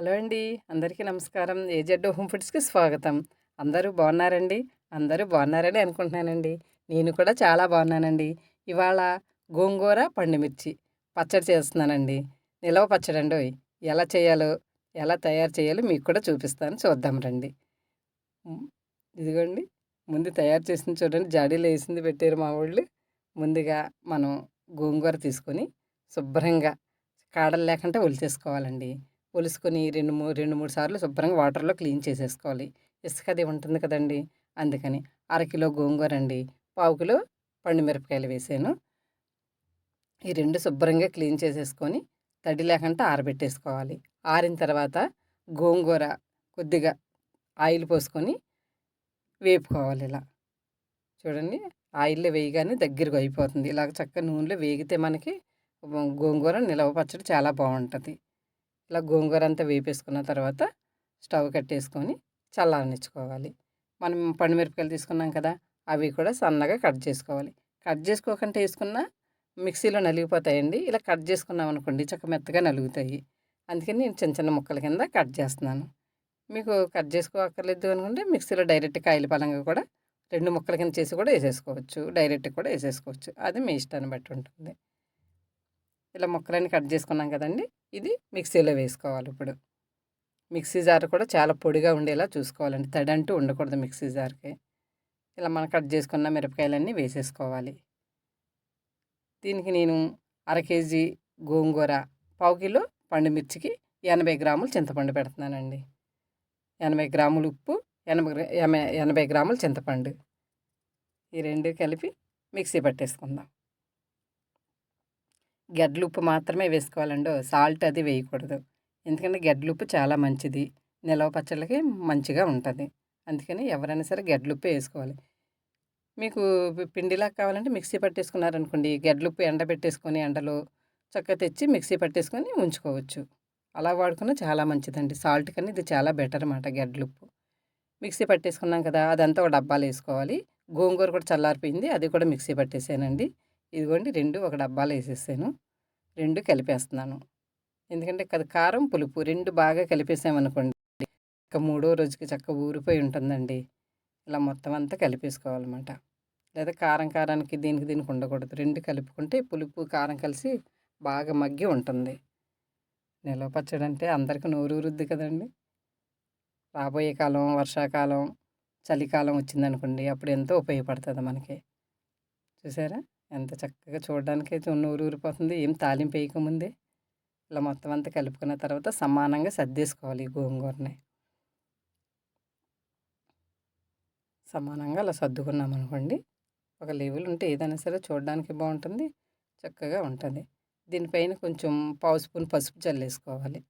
Hello అండి. అందరికీ నమస్కారం. ఏజెడ్ హోమ్ ఫుడ్స్కి స్వాగతం. అందరూ బాగున్నారండి? అందరూ బాగున్నారని అనుకుంటున్నానండి. నేను కూడా చాలా బాగున్నానండి. ఇవాళ గోంగూర పండుమిర్చి పచ్చడి చేస్తున్నానండి. నిలవ పచ్చడి అండి ఎలా చేయాలో ఎలా తయారు చేయాలో మీకు కూడా చూపిస్తాను. చూద్దాం రండి. ఇదిగోండి. ముందు తయారు చేసింది చూడండి. జాడీలు వేసింది పెట్టారు మా వాళ్ళు ముందుగా మనం గోంగూర తీసుకొని శుభ్రంగా కాడలు లేకుండా ఒలిచేసుకోవాలండి. ఒలుసుకొని రెండు మూడు రెండు మూడు సార్లు శుభ్రంగా వాటర్లో క్లీన్ చేసేసుకోవాలి. ఇసుక అది ఉంటుంది కదండి. అందుకని అరకిలో గోంగూర అండి. పావు కిలో పండు మిరపకాయలు వేసాను. ఈ రెండు శుభ్రంగా క్లీన్ చేసేసుకొని తడి లేకుండా ఆరబెట్టేసుకోవాలి. ఆరిన తర్వాత గోంగూర కొద్దిగా ఆయిల్ పోసుకొని వేపుకోవాలి ఇలా. చూడండి ఆయిల్లో వేయగానే దగ్గరకు అయిపోతుంది. ఇలాగ చక్కగా నూనెలో వేగితే మనకి గోంగూర నిలవ పచ్చడి చాలా బాగుంటుంది. ఇలా గోంగూర అంతా వేపేసుకున్న తర్వాత స్టవ్ కట్టేసుకొని చల్లారనిచ్చుకోవాలి. మనం పండుమిరపకాయలు తీసుకున్నాం కదా అవి కూడా సన్నగా కట్ చేసుకోవాలి. కట్ చేసుకోకుండా వేసుకున్న మిక్సీలో నలిగిపోతాయండి. ఇలా కట్ చేసుకున్నాం అనుకోండి చక్క మెత్తగా నలుగుతాయి. అందుకని నేను చిన్న చిన్న ముక్కల కింద కట్ చేస్తున్నాను. మీకు కట్ చేసుకోక్కర్లేదు అనుకుంటే మిక్సీలో డైరెక్ట్ కాయల పలంగా కూడా రెండు ముక్కల కింద చేసి కూడా వేసేసుకోవచ్చు. డైరెక్ట్ కూడా వేసేసుకోవచ్చు. అది మీ ఇష్టాన్ని బట్టి ఉంటుంది. ఇలా ముక్కలన్నీ కట్ చేసుకున్నాం కదండి. ఇది మిక్సీలో వేసుకోవాలి ఇప్పుడు. మిక్సీ జార్ కూడా చాలా పొడిగా ఉండేలా చూసుకోవాలండి. తడి అంటూ ఉండకూడదు మిక్సీ జార్కి. ఇలా మనం కట్ చేసుకున్న మిరపకాయలన్నీ వేసేసుకోవాలి. దీనికి నేను అర కేజీ గోంగూర పావు కిలో పండుమిర్చికి ఎనభై గ్రాములు చింతపండు పెడుతున్నానండి. ఎనభై గ్రాములు ఉప్పు ఎనభై గ్రా- ఎనభై గ్రాములు చింతపండు. ఈ రెండు కలిపి మిక్సీ పట్టేసుకుందాం. గడ్డలు ఉప్పు మాత్రమే వేసుకోవాలండి. సాల్ట్ అది వేయకూడదు. ఎందుకంటే గడ్డలు ఉప్పు చాలా మంచిది. నిలవ పచ్చళ్ళకి మంచిగా ఉంటుంది. అందుకని ఎవరైనా సరే గడ్డలు ఉప్పు వేసుకోవాలి. మీకు పిండిలా కావాలంటే మిక్సీ పట్టేసుకున్నారనుకోండి గడ్డలు ఉప్పు ఎండబెట్టేసుకొని ఎండలో చక్క తెచ్చి మిక్సీ పట్టేసుకొని ఉంచుకోవచ్చు. అలా వాడుకున్న చాలా మంచిదండి. సాల్ట్ కన్నా ఇది చాలా బెటర్ అన్నమాట గడ్డలు ఉప్పు. మిక్సీ పట్టేసుకున్నాం కదా అదంతా ఒక డబ్బాలు వేసుకోవాలి. గోంగూర కూడా చల్లారిపోయింది అది కూడా మిక్సీ పట్టేసానండి. ఇదిగోండి రెండు ఒక డబ్బాలో వేసేసాను. రెండు కలిపేస్తున్నాను. ఎందుకంటే కదా కారం పులుపు రెండు బాగా కలిపేసామనుకోండి ఇక మూడో రోజుకి చక్క ఊరిపోయి ఉంటుందండి. ఇలా మొత్తం అంతా కలిపేసుకోవాలన్నమాట. లేదా కారం కారానికి దీనికి దీనికి ఉండకూడదు. రెండు కలుపుకుంటే పులుపు కారం కలిసి బాగా మగ్గి ఉంటుంది. నిలవ పచ్చడి అంటే అందరికీ నోరు ఊరుద్ది కదండి. రాబోయే కాలం వర్షాకాలం చలికాలం వచ్చిందనుకోండి అప్పుడు ఎంతో ఉపయోగపడుతుంది మనకి. చూసారా? ఎంత చక్కగా చూడడానికి అయితే ఊరు ఊరిపోతుంది. ఏం తాలింపు వేయకముందే ఇలా మొత్తం అంతా కలుపుకున్న తర్వాత సమానంగా సర్దేసుకోవాలి ఈ గోంగూరని. సమానంగా అలా సర్దుకున్నాం అనుకోండి. ఒక లెవెల్ ఉంటే ఏదైనా సరే చూడడానికి బాగుంటుంది చక్కగా ఉంటుంది. దీనిపైన కొంచెం పావు స్పూన్ పసుపు చల్లేసుకోవాలి.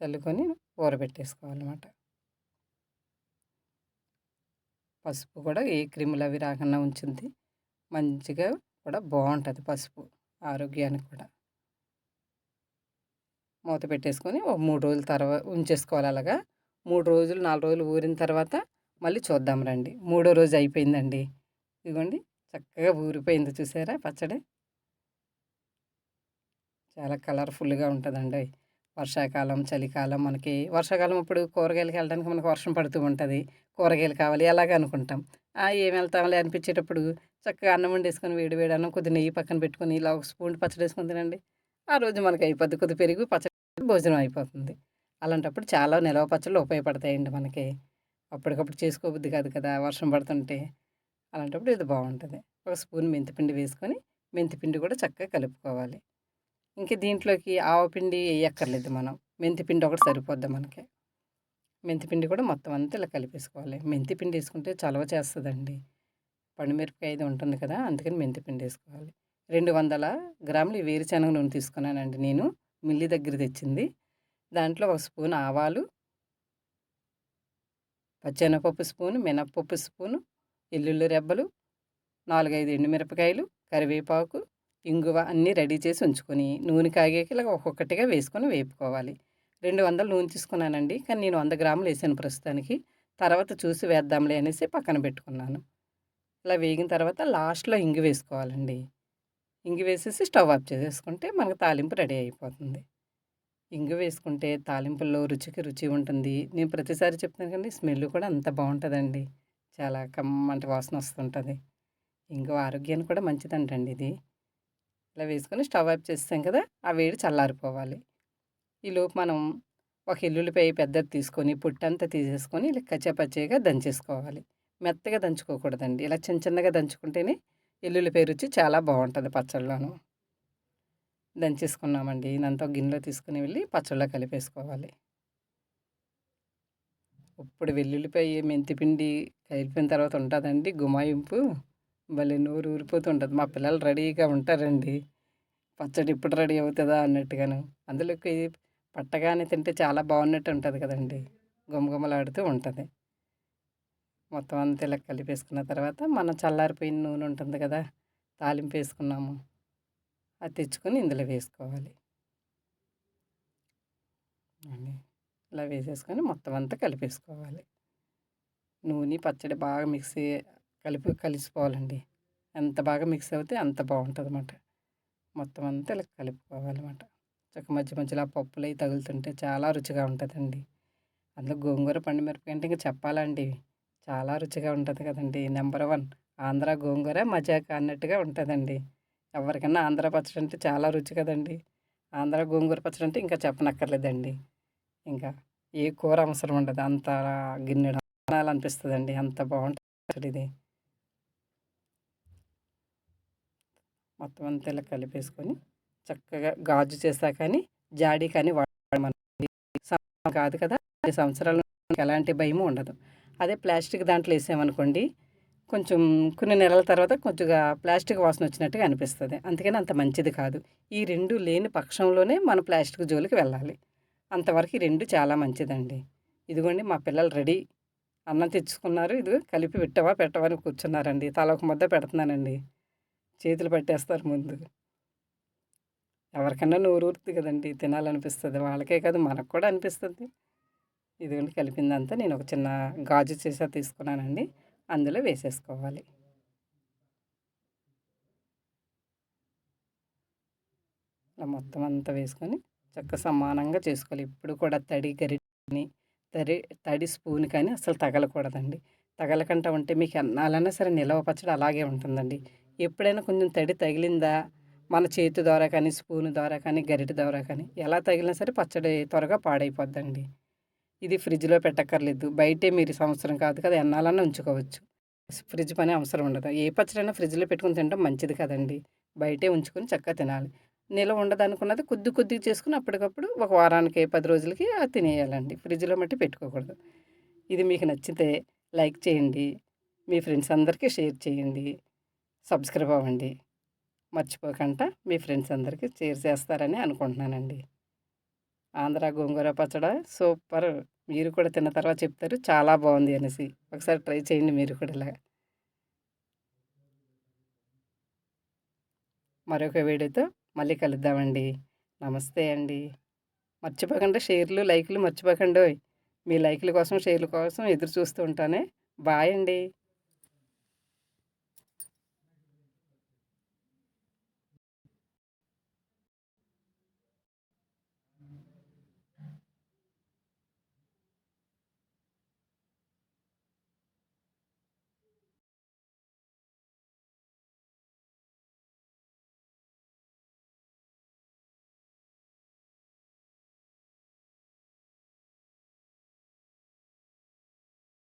చల్లుకొని ఊరబెట్టేసుకోవాలన్నమాట. పసుపు కూడా ఏ క్రిములు అవి రాకుండా ఉంచుంది మంచిగా కూడా బాగుంటుంది పసుపు ఆరోగ్యానికి కూడా. మూత పెట్టేసుకొని ఒక మూడు రోజుల తర్వాత ఉంచేసుకోవాలి అలాగా. మూడు రోజులు నాలుగు రోజులు ఊరిన తర్వాత మళ్ళీ చూద్దాం రండి. మూడో రోజు అయిపోయిందండి. ఇదిగోండి చక్కగా ఊరిపోయింది చూసారా పచ్చడి? చాలా కలర్ఫుల్గా ఉంటుందండి. వర్షాకాలం చలికాలం మనకి వర్షాకాలం అప్పుడు కూరగాయలకి వెళ్ళడానికి మనకు వర్షం పడుతూ ఉంటుంది. కూరగాయలు కావాలి అలాగే అనుకుంటాం. ఆ, ఏం వెళ్తాంలే అనిపించేటప్పుడు చక్కగా అన్నం వండేసుకొని వేడి వేడి అన్నం కొద్ది నెయ్యి పక్కన పెట్టుకొని ఇలా ఒక స్పూన్ పచ్చడి వేసుకొని తినండి. ఆ రోజు మనకి అయిపోద్ది కొద్ది పెరుగు పచ్చడి భోజనం అయిపోతుంది. అలాంటప్పుడు చాలా నిలవ పచ్చళ్ళు ఉపయోగపడతాయండి మనకి. అప్పటికప్పుడు చేసుకోబుద్ది కాదు కదా వర్షం పడుతుంటే. అలాంటప్పుడు ఇది బాగుంటుంది. ఒక స్పూన్ మెంతిపిండి వేసుకొని మెంతిపిండి కూడా చక్కగా కలుపుకోవాలి. ఇంక దీంట్లోకి ఆవపిండి వేయక్కర్లేదు మనం. మెంతిపిండి ఒకటి సరిపోద్ది మనకి. మెంతిపిండి కూడా మొత్తం అంతా ఇలా కలిపేసుకోవాలి. మెంతిపిండి వేసుకుంటే చలవ చేస్తుందండి. పండుమిరపకాయ ఇది ఉంటుంది కదా అందుకని మెంతిపిండి వేసుకోవాలి. రెండు వందల గ్రాములు వేరుశనగ నూనె తీసుకున్నానండి నేను. మిల్లి దగ్గర తెచ్చింది. దాంట్లో ఒక స్పూన్ ఆవాలు పచ్చెనపప్పు స్పూను మినప్పప్పు స్పూను ఎల్లుల్లి రెబ్బలు నాలుగైదు ఎండుమిరపకాయలు కరివేపాకు ఇంగువ అన్నీ రెడీ చేసి ఉంచుకొని నూనె కాగేకి ఇలా ఒక్కొక్కటిగా వేసుకొని వేపుకోవాలి. రెండు వందలు నూనె తీసుకున్నానండి కానీ నేను వంద గ్రాములు వేసాను ప్రస్తుతానికి. తర్వాత చూసి వేద్దాంలే అనేసి పక్కన పెట్టుకున్నాను. ఇలా వేగిన తర్వాత లాస్ట్లో ఇంగి వేసుకోవాలండి. ఇంగి వేసేసి స్టవ్ ఆఫ్ చేసేసుకుంటే మనకు తాలింపు రెడీ అయిపోతుంది. ఇంగు వేసుకుంటే తాలింపుల్లో రుచికి రుచి ఉంటుంది. నేను ప్రతిసారి చెప్తాను కానీ స్మెల్ కూడా అంత బాగుంటుందండి. చాలా కమ్మంటి వాసన వస్తుంటుంది. ఇంగు ఆరోగ్యానికి కూడా మంచిదంటండి ఇది. ఇలా వేసుకొని స్టవ్ ఆఫ్ చేస్తాం కదా ఆ వేడి చల్లారిపోవాలి. ఈలోపు మనం ఒక ఎల్లుల్లిపాయ పెద్దది తీసుకొని పుట్టంతా తీసేసుకొని ఇలా కచ్చపచ్చగా దంచేసుకోవాలి. మెత్తగా దంచుకోకూడదండి. ఇలా చిన్న చిన్నగా దంచుకుంటేనే ఎల్లుల్లిపాయ రుచి చాలా బాగుంటుంది పచ్చళ్ళలోను దంచేసుకున్నామండి. ఇదంతా గిన్నెలో తీసుకుని వెళ్ళి పచ్చళ్ళలో కలిపేసుకోవాలి. ఇప్పుడు వెల్లుల్లిపాయ మెంతిపిండి కలిపిన తర్వాత ఉంటుందండి గుమాయింపు. భలే నోరు ఊరిపోతూ ఉంటుంది మా పిల్లలు రెడీగా ఉంటారండి. పచ్చడి ఇప్పుడు రెడీ అవుతుందా అన్నట్టుగాను. అందులోకి పట్టగానే తింటే చాలా బాగున్నట్టు ఉంటుంది కదండి. గుమగుమలాడుతూ ఉంటుంది. మొత్తం అంతా ఇలా కలిపేసుకున్న తర్వాత మనం చల్లారిపోయిన నూనె ఉంటుంది కదా తాలింపు వేసుకున్నాము. అది తెచ్చుకొని ఇందులో వేసుకోవాలి. ఇలా వేసేసుకొని మొత్తం అంతా కలిపేసుకోవాలి. నూనె పచ్చడి బాగా మిక్సీ కలిపి కలిసిపోవాలండి. ఎంత బాగా మిక్స్ అవుతే అంత బాగుంటుంది అన్నమాట మొత్తం అంతా ఇలా కలుపుకోవాలన్నమాట. చక్క మధ్య మధ్యలో ఆ పప్పులు అవి తగులుతుంటే చాలా రుచిగా ఉంటుందండి. అందులో గోంగూర పండు మిరపకాయ అంటే ఇంకా చెప్పాలండి. చాలా రుచిగా ఉంటుంది కదండి. నెంబర్ వన్ ఆంధ్ర గోంగూర మజాక అన్నట్టుగా ఉంటుందండి. ఎవరికైనా ఆంధ్ర పచ్చడి అంటే చాలా రుచి కదండి. ఆంధ్ర గోంగూర పచ్చడి అంటే ఇంకా చెప్పనక్కర్లేదండి. ఇంకా ఏ కూర అవసరం ఉండదు. అంత గిన్నెడు అనిపిస్తుందండి. అంత బాగుంటుంది ఇది. మొత్తం అంతా ఇలా కలిపేసుకొని చక్కగా గాజు చేసా కానీ జాడీ కానీ వాడమని కాదు కదా. పది ఎలాంటి భయము ఉండదు. అదే ప్లాస్టిక్ దాంట్లో వేసామనుకోండి కొంచెం కొన్ని నెలల తర్వాత కొంచెంగా ప్లాస్టిక్ వాసన వచ్చినట్టుగా అనిపిస్తుంది. అందుకని అంత మంచిది కాదు. ఈ రెండు లేని పక్షంలోనే మనం ప్లాస్టిక్ జోలికి వెళ్ళాలి. అంతవరకు ఈ రెండు చాలా మంచిదండి. ఇదిగోండి మా పిల్లలు రెడీ. అన్నం తెచ్చుకున్నారు ఇది కలిపి పెట్టవా పెట్టవా అని కూర్చున్నారండి. తల ఒక ముద్ద పెడుతున్నానండి. చేతులు పట్టేస్తారు ముందు. ఎవరికన్నా నోరు ఊరుతుంది కదండి తినాలనిపిస్తుంది. వాళ్ళకే కాదు మనకు కూడా అనిపిస్తుంది. ఇదిగోండి కలిపిందంతా నేను ఒక చిన్న గాజు చేసా తీసుకున్నానండి. అందులో వేసేసుకోవాలి. ఇలా మొత్తం అంతా వేసుకొని చక్క సమానంగా చేసుకోవాలి. ఇప్పుడు కూడా తడి గరిటని తడి తడి స్పూన్ కానీ అసలు తగలకూడదండి. తగలకుండా ఉంటే మీకు ఎన్నాలన్నా సరే నిలవ పచ్చడి అలాగే ఉంటుందండి. ఎప్పుడైనా కొంచెం తడి తగిలిందా? మన చేతి ద్వారా కానీ స్పూన్ ద్వారా కానీ గరిటె ద్వారా కానీ ఎలా తగిలినా సరే పచ్చడి త్వరగా పాడైపోద్దండి. ఇది ఫ్రిడ్జ్లో పెట్టక్కర్లేదు. బయటే మీరు సంవత్సరం కాదు కదా ఎన్నాలన్నా ఉంచుకోవచ్చు. ఫ్రిడ్జ్ పని అవసరం ఉండదు. ఏ పచ్చడైనా ఫ్రిడ్జ్లో పెట్టుకుని తినడం మంచిది కదండి. బయటే ఉంచుకొని చక్కగా తినాలి. నిలవ ఉండదు అనుకున్నది కొద్ది కొద్దిగా చేసుకుని అప్పటికప్పుడు ఒక వారానికి పది రోజులకి అది తినేయాలండి. ఫ్రిడ్జ్లో మట్టి పెట్టుకోకూడదు. ఇది మీకు నచ్చితే లైక్ చేయండి. మీ ఫ్రెండ్స్ అందరికీ షేర్ చేయండి. సబ్స్క్రైబ్ అవ్వండి. మర్చిపోకుండా మీ ఫ్రెండ్స్ అందరికీ షేర్ చేస్తారని అనుకుంటున్నానండి. ఆంధ్ర గోంగూర పచ్చడ సూపర్. మీరు కూడా తిన్న తర్వాత చెప్తారు. చాలా బాగుంది అనేసి. ఒకసారి ట్రై చేయండి మీరు కూడా ఇలా మరొక వీడియోతో మళ్ళీ కలుద్దామండి. నమస్తే అండి. మర్చిపోకుండా షేర్లు లైక్లు మర్చిపోకండి మీ లైక్ల కోసం షేర్ల కోసం ఎదురు చూస్తూ ఉంటానే. బాయ్ అండి.